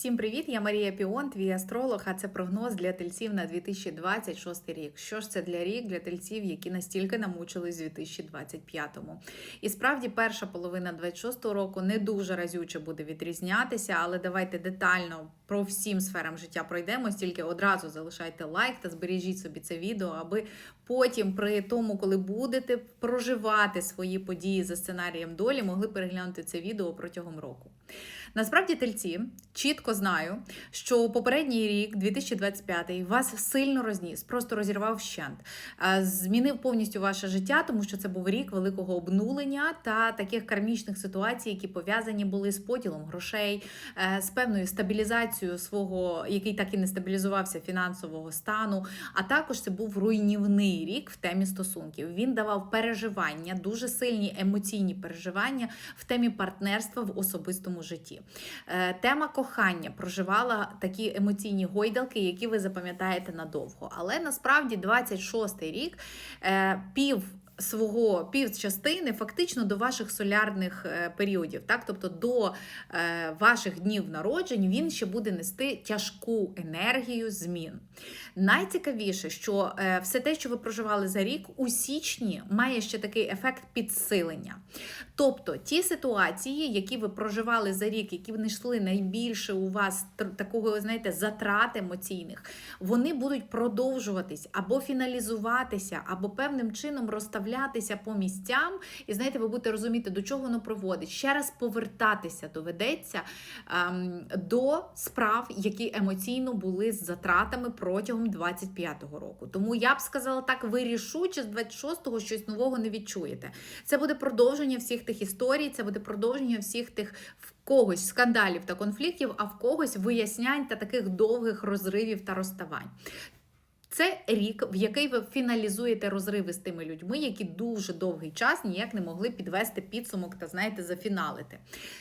Всім привіт! Я Марія Піон, твій астролог. А це прогноз для тельців на 2026 рік. Що ж це для рік для тельців, які настільки намучились у 2025-му? І справді, перша половина 26-го року не дуже разюче буде відрізнятися, але давайте детально про всім сферам життя пройдемось. Тільки одразу залишайте лайк та збережіть собі це відео, аби потім, при тому, коли будете проживати свої події за сценарієм долі, могли переглянути це відео протягом року. Насправді, тельці чітко знаю, що попередній рік, 2025, вас сильно розніс, просто розірвав вщент, Е, змінив повністю ваше життя, тому що це був рік великого обнулення та таких кармічних ситуацій, які пов'язані були з поділом грошей, е, з певною стабілізацією свого, який так і не стабілізувався фінансового стану. А також це був руйнівний рік в темі стосунків. Він давав переживання, дуже сильні емоційні переживання в темі партнерства в особистому житті. Е, Тема кохання проживала такі емоційні гойдалки, які ви запам'ятаєте надовго. Але насправді 26-й рік е, пів. Свого півчастини фактично до ваших солярних е, періодів, так тобто до е, ваших днів народжень він ще буде нести тяжку енергію змін. Найцікавіше, що все те, що ви проживали за рік, у січні має ще такий ефект підсилення. Тобто ті ситуації, які ви проживали за рік, які внесли найбільше у вас такого, знаєте, затрат емоційних, вони будуть продовжуватись або фіналізуватися, або певним чином розставлятися по місцям. І знаєте, ви будете розуміти, до чого воно проводить. Ще раз повертатися доведеться ем, до справ, які емоційно були з затратами протягом 25-го року. Тому я б сказала так, ви рішуче з 26-го щось нового не відчуєте. Це буде продовження всіх тих історій, це буде продовження всіх тих в когось скандалів та конфліктів, а в когось вияснянь та таких довгих розривів та розставань. Це рік, в який ви фіналізуєте розриви з тими людьми, які дуже довгий час ніяк не могли підвести підсумок та, знаєте, зафіналити.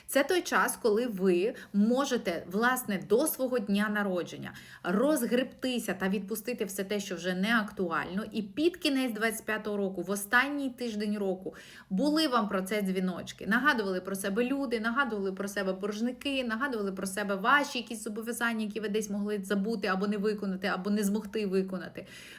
Це той час, коли ви можете, власне, до свого дня народження розгребтися та відпустити все те, що вже не актуально. І під кінець 25-го року, в останній тиждень року, були вам про це дзвіночки. Нагадували про себе люди, нагадували про себе боржники, нагадували про себе ваші якісь зобов'язання, які ви десь могли забути або не виконати, або не змогти виконати.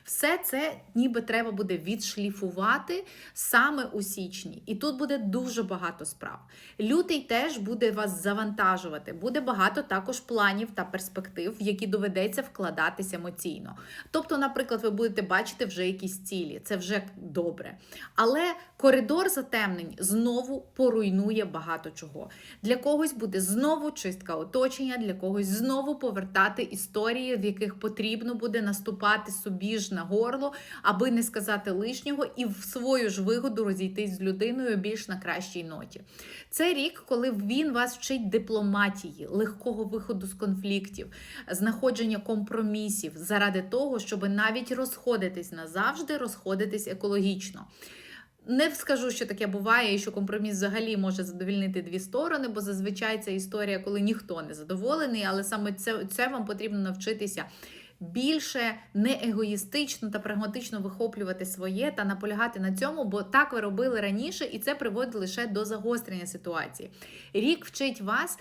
Все це ніби треба буде відшліфувати саме у січні. І тут буде дуже багато справ. Лютий теж буде вас завантажувати. Буде багато також планів та перспектив, в які доведеться вкладатися емоційно. Тобто, наприклад, ви будете бачити вже якісь цілі, це вже добре. Але коридор затемнень знову поруйнує багато чого. Для когось буде знову чистка оточення, для когось знову повертати історії, в яких потрібно буде наступати собі ж на горло, аби не сказати лишнього, і в свою ж вигоду розійтись з людиною більш на кращій ноті. Це рік, коли він вас вчить дипломатії, легкого виходу з конфліктів, знаходження компромісів заради того, щоб навіть розходитись назавжди, розходитись екологічно. Не скажу, що таке буває, і що компроміс взагалі може задовільнити дві сторони, бо зазвичай це історія, коли ніхто не задоволений, але саме це, це вам потрібно навчитися більше не егоїстично та прагматично вихоплювати своє та наполягати на цьому, бо так ви робили раніше, і це приводить лише до загострення ситуації. Рік вчить вас.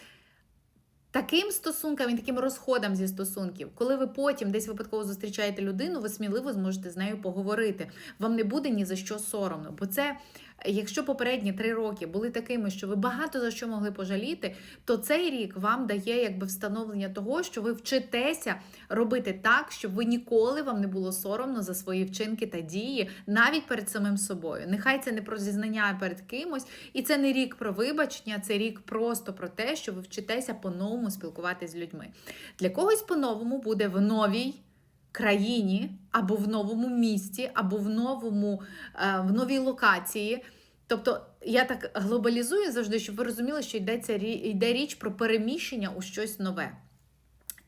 Таким стосункам і таким розходам зі стосунків, коли ви потім десь випадково зустрічаєте людину, ви сміливо зможете з нею поговорити. Вам не буде ні за що соромно. Бо це, якщо попередні три роки були такими, що ви багато за що могли пожаліти, то цей рік вам дає якби встановлення того, що ви вчитеся робити так, щоб ви ніколи вам не було соромно за свої вчинки та дії, навіть перед самим собою. Нехай це не про зізнання перед кимось, і це не рік про вибачення, це рік просто про те, що ви вчитеся по-новому спілкуватися з людьми. Для когось по-новому буде в новій. Країні або в новому місті, або в новому е, в новій локації. Тобто я так глобалізую завжди, щоб ви розуміли, що йдеться йде річ про переміщення у щось нове.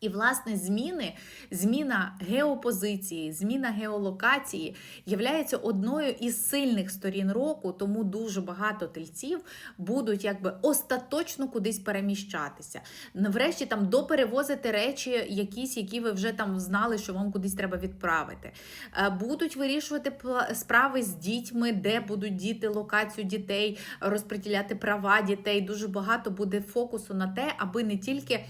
І, власне, зміни, зміна геопозиції, зміна геолокації являється одною із сильних сторін року, тому дуже багато тельців будуть якби остаточно кудись переміщатися. Врешті там доперевозити речі, якісь, які ви вже там знали, що вам кудись треба відправити. Е, Будуть вирішувати справи з дітьми, де будуть діти, локацію дітей, розподіляти права дітей. Дуже багато буде фокусу на те, аби не тільки е,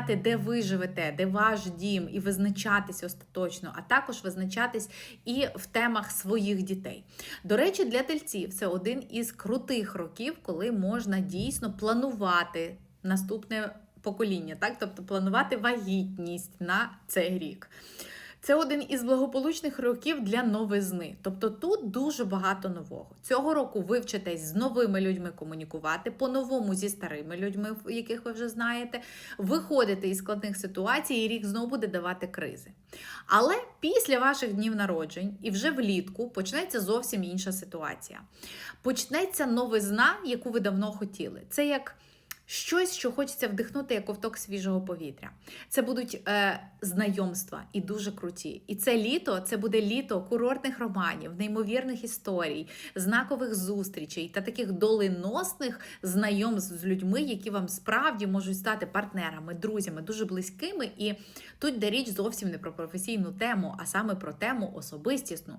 в- де ви живете, де ваш дім, і визначатись остаточно, а також визначатись і в темах своїх дітей. До речі, для тельців це один із крутих років, коли можна дійсно планувати наступне покоління, так? тобто планувати вагітність на цей рік. Це один із благополучних років для новизни. Тобто тут дуже багато нового. Цього року ви вчитесь з новими людьми комунікувати, по-новому зі старими людьми, яких ви вже знаєте, виходите із складних ситуацій, і рік знову буде давати кризи. Але після ваших днів народжень і вже влітку почнеться зовсім інша ситуація. Почнеться новизна, яку ви давно хотіли. Це як. Щось, що хочеться вдихнути як ковток свіжого повітря. Це будуть е, знайомства і дуже круті. І це літо це буде літо курортних романів, неймовірних історій, знакових зустрічей та таких доленосних знайомств з людьми, які вам справді можуть стати партнерами, друзями, дуже близькими. І тут де річ зовсім не про професійну тему, а саме про тему особистісну.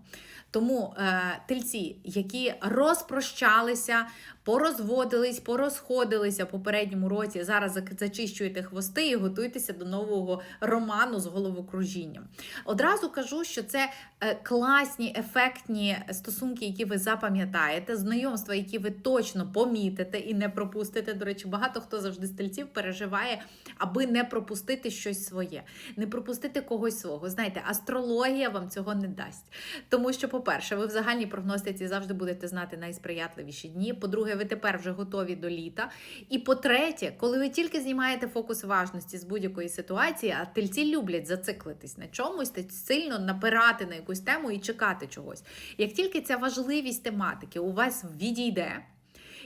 Тому е, тельці, які розпрощалися, порозводились, порозходилися в попередньому році. Зараз зачищуєте хвости і готуйтеся до нового роману з головокружінням. Одразу кажу, що це е, класні, ефектні стосунки, які ви запам'ятаєте, знайомства, які ви точно помітите і не пропустите. До речі, багато хто завжди з тельців переживає, аби не пропустити щось своє, не пропустити когось свого. Знаєте, астрологія вам цього не дасть. Тому що, по-перше, ви в загальній прогностиці завжди будете знати найсприятливіші дні. По-друге, ви тепер вже готові до літа. І по-третє, коли ви тільки знімаєте фокус важності з будь-якої ситуації, а тельці люблять зациклитись на чомусь, та сильно напирати на якусь тему і чекати чогось. Як тільки ця важливість тематики у вас відійде.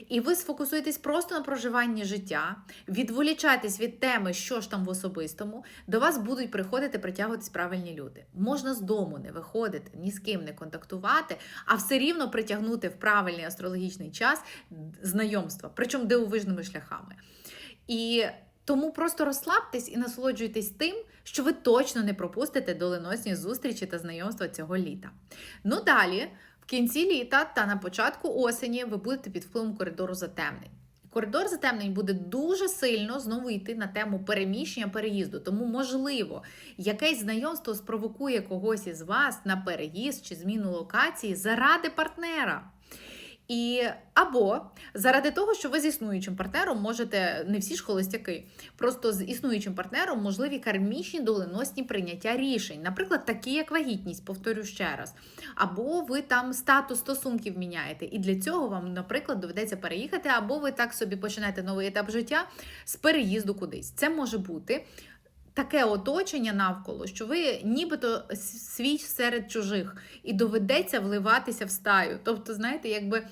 І ви сфокусуєтесь просто на проживанні життя, відволічатись від теми, що ж там в особистому, до вас будуть приходити, притягуватись правильні люди. Можна з дому не виходити, ні з ким не контактувати, а все рівно притягнути в правильний астрологічний час знайомства, причому дивовижними шляхами. І тому просто розслабтесь і насолоджуйтесь тим, що ви точно не пропустите доленосні зустрічі та знайомства цього літа. Ну далі. Кінці літа та на початку осені ви будете під впливом коридору затемнень. Коридор затемнень буде дуже сильно знову йти на тему переміщення переїзду. Тому, можливо, якесь знайомство спровокує когось із вас на переїзд чи зміну локації заради партнера. І або заради того, що ви з існуючим партнером можете не всі ж холостяки, просто з існуючим партнером можливі кармічні доленосні прийняття рішень, наприклад, такі як вагітність, повторю ще раз, або ви там статус стосунків міняєте, і для цього вам, наприклад, доведеться переїхати, або ви так собі починаєте новий етап життя з переїзду кудись. Це може бути. Таке оточення навколо, що ви нібито свій серед чужих, і доведеться вливатися в стаю. Тобто, знаєте, якби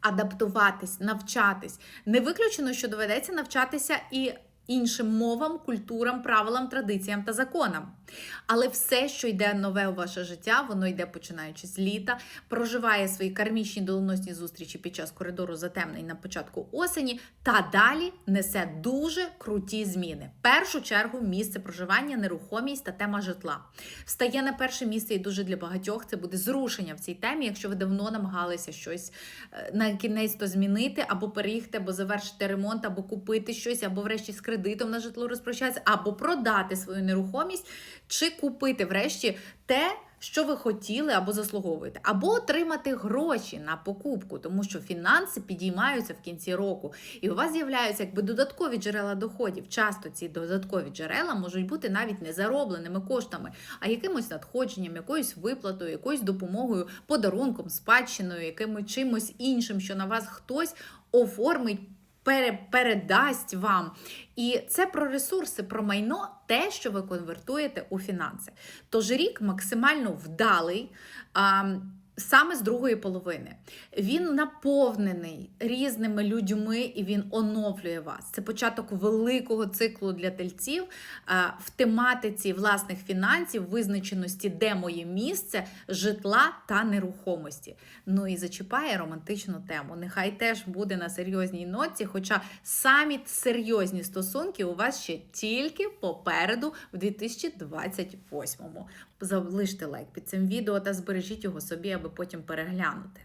адаптуватись, навчатись. Не виключено, що доведеться навчатися і іншим мовам, культурам, правилам, традиціям та законам. Але все, що йде нове у ваше життя, воно йде починаючи з літа, проживає свої кармічні доленосні зустрічі під час коридору затемнень на початку осені, та далі несе дуже круті зміни. В першу чергу місце проживання, нерухомість та тема житла. Встає на перше місце і дуже для багатьох це буде зрушення в цій темі, якщо ви давно намагалися щось е, на кінець то змінити, або переїхати, або завершити ремонт, або купити щось, або врешті з кредитом на житло розпрощатися, або продати свою нерухомість, чи купити врешті те. Що ви хотіли або заслуговуєте, або отримати гроші на покупку, тому що фінанси підіймаються в кінці року, і у вас з'являються якби додаткові джерела доходів. Часто ці додаткові джерела можуть бути навіть не заробленими коштами, а якимось надходженням, якоюсь виплатою, якоюсь допомогою, подарунком, спадщиною, якимось чимось іншим, що на вас хтось оформить. Пере- Передасть вам. І це про ресурси, про майно, те, що ви конвертуєте у фінанси. Тож рік максимально вдалий. Саме з другої половини він наповнений різними людьми і він оновлює вас. Це початок великого циклу для тельців в тематиці власних фінансів, визначеності, де моє місце, житла та нерухомості. Ну і зачіпає романтичну тему. Нехай теж буде на серйозній ноці, хоча самі серйозні стосунки у вас ще тільки попереду в 2028-му. Залиште лайк під цим відео та збережіть його собі, аби потім переглянути.